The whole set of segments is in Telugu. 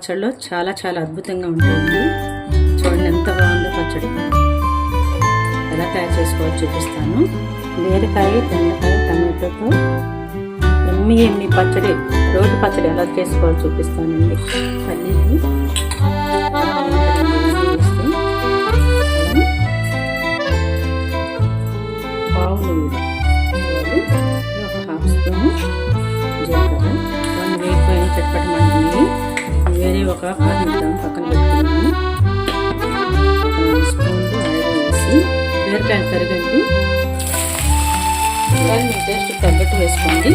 పచ్చడిలో చాలా చాలా అద్భుతంగా ఉంటుంది చూడండి ఎంత బాగుందో పచ్చడి. ఎలా తయారు చేసుకోవాలో చూపిస్తాను. బీరకాయ బెండకాయ టమాటోతో ఎమ్మి ఎమ్మి పచ్చడి రోడ్డు పచ్చడి ఎలా చేసుకోవాలో చూపిస్తానండి. పల్లీలు ఇది ఒక పది గ్రామ్ పక్కన పెట్టుకున్నాము స్పూన్లు ఆయిల్ వేసి బీరకాయలు తరగండి ఇవాళ మీ టేస్ట్ తగ్గట్టు వేసుకోండి.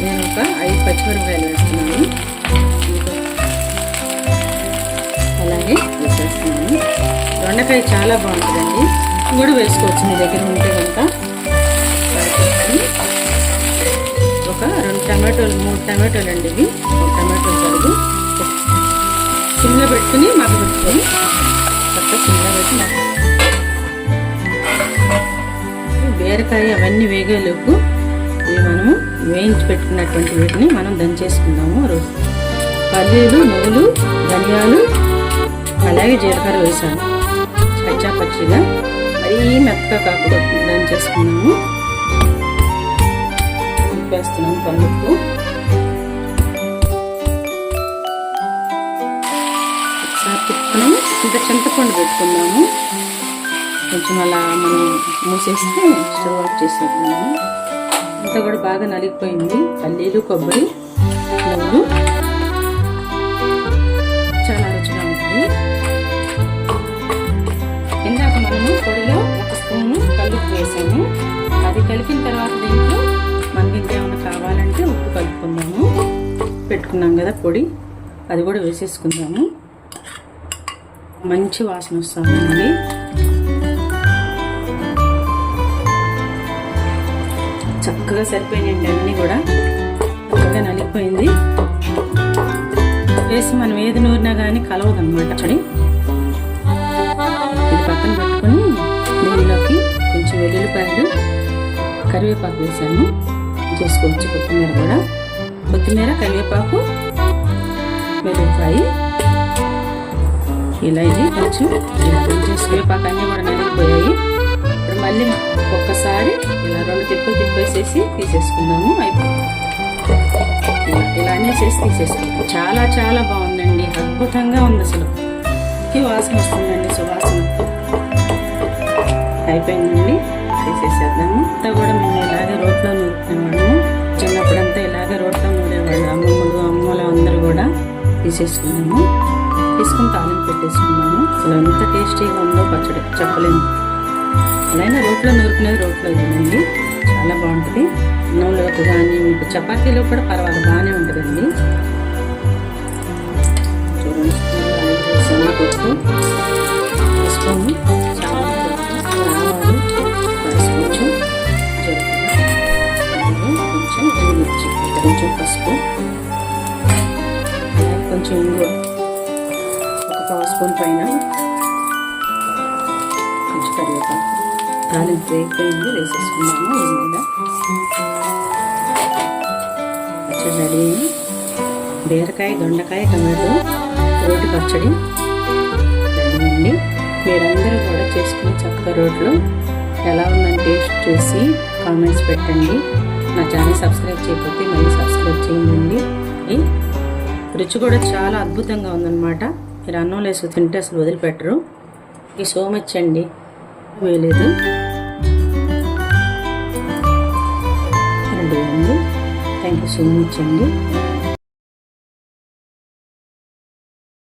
నేను ఒక ఐదు పచ్చిమిరపకాయలు వేస్తున్నాను. అలాగే వేసేస్తున్నాను దొండకాయ చాలా బాగుంటుందండి. కూడా వేసుకోవచ్చు మీ దగ్గర ఉంటే కనుక. ఒక రెండు టమాటోలు మూడు టమాటోలు అండి ఇవి. ఒక టమాటోలు తరుగు. సిమ్లో పెట్టుకుని మాకు పెట్టుకొని కొత్త సిమ్లో పెట్టి బీరకాయ అవన్నీ వేగేలోపు ఇవి మనము వేయించి పెట్టుకున్నటువంటి వీటిని మనం దంచేసుకుందాము రోజు. పల్లీలు నువ్వులు ధనియాలు అలాగే జీలకర్ర వేసాను. పచ్చా పచ్చిగా మరీ మెత్తగా కాకుండా దంచేసుకున్నాము. వేస్తున్నాము పల్లుప్పు ఇంత చింతపండు పెట్టుకున్నాము కొంచెం అలా మనం మూసేస్తే స్టవ్ ఆఫ్ చేసేద్దాము. అంతా కూడా బాగా నలిగిపోయింది. పల్లీలు కొబ్బరి నువ్వులు చాలా రుచిగా ఉంటుంది. ఇందాక మనము పొడిలో ఒక స్పూను కలుపు వేసాము. అది కలిపిన తర్వాత దీంట్లో మనకి ఇంకేమైనా కావాలంటే ఉప్పు కలుపుకుందాము. పెట్టుకున్నాం కదా పొడి. అది కూడా వేసేసుకుందాము. మంచి వాసన వస్తుందండి. చక్కగా సరిపోయినాయండి అన్నీ కూడా. చక్కగా నలిగిపోయింది. వేసి మనం ఏది నూరినా కానీ కలవదు అనమాట చడి ఇది పక్కన పెట్టుకొని దీనిలోకి కొంచెం వెల్లుల్లిపాయలు కరివేపాకు వేసాను. చేసుకోవచ్చు కొత్తిమీర కూడా. కొత్తిమీర కరివేపాకు వెల్లుల్లిపాయి. ఇలా ఇది కొంచెం ఇలా కొంచెం కరివేపాకు అన్నీ కూడా నలిగిపోయాయి ఇప్పుడు మళ్ళీ ఒక్కసారి ఇలా రెండు తిప్పలు తిప్పేసేసి తీసేసుకుందాము. అయిపోయింది ఇలా ఇలా అనేసేసి తీసేసుకుందాం. చాలా చాలా బాగుందండి. అద్భుతంగా ఉంది అసలు. ఈ వాసన వస్తుందండి సువాసన. అయిపోయిందండి. తీసేసేద్దాము. అంతా కూడా మేము ఇలాగే రోడ్లో నూరుకునేవాళ్ళము చిన్నప్పుడంతా ఇలాగే రోడ్లో నూరేవాళ్ళు అమ్మమ్మలు అమ్మలు అందరూ కూడా తీసేసుకున్నాము. తీసుకుని తాలింపు పెట్టేసుకున్నాను. అసలు ఎంత టేస్టీగా ఉందో పచ్చడి చెప్పలేము అలానే రోట్లో నూరుకునేది రోట్లో తినండి చాలా బాగుంటుంది. అన్నంలోకి కానీ మీకు చపాతీలో కూడా పర్వాలేదు బాగానే ఉంటుందండి. చూడండి శనగపప్పు వేసుకోండి కొంచెం కొంచెం పసుపు. కొంచెం ఇంగువ. పావు స్పూన్ పైన కొంచెం కరివేపాకు తాలింపు వేగిపోయింది వేసేసుకున్నాము దీని మీద పచ్చడి రెడీ బీరకాయ దొండకాయ టమాటో రోటి పచ్చడి రెడీ అండి. మీరందరూ కూడా చేసుకుని చక్కగా రోడ్లో ఎలా ఉందని టేస్ట్ చూసి కామెంట్స్ పెట్టండి. నా ఛానల్ సబ్స్క్రైబ్ చేయకపోతే మళ్ళీ సబ్స్క్రైబ్ చేయండి. రుచి కూడా చాలా అద్భుతంగా ఉందన్నమాట. మీరు అన్నం లేసు తింటే అసలు వదిలిపెట్టరు. ఈ సో మచ్ అండి. వేయలేదు అండి థ్యాంక్ యూ సో మచ్ అండి.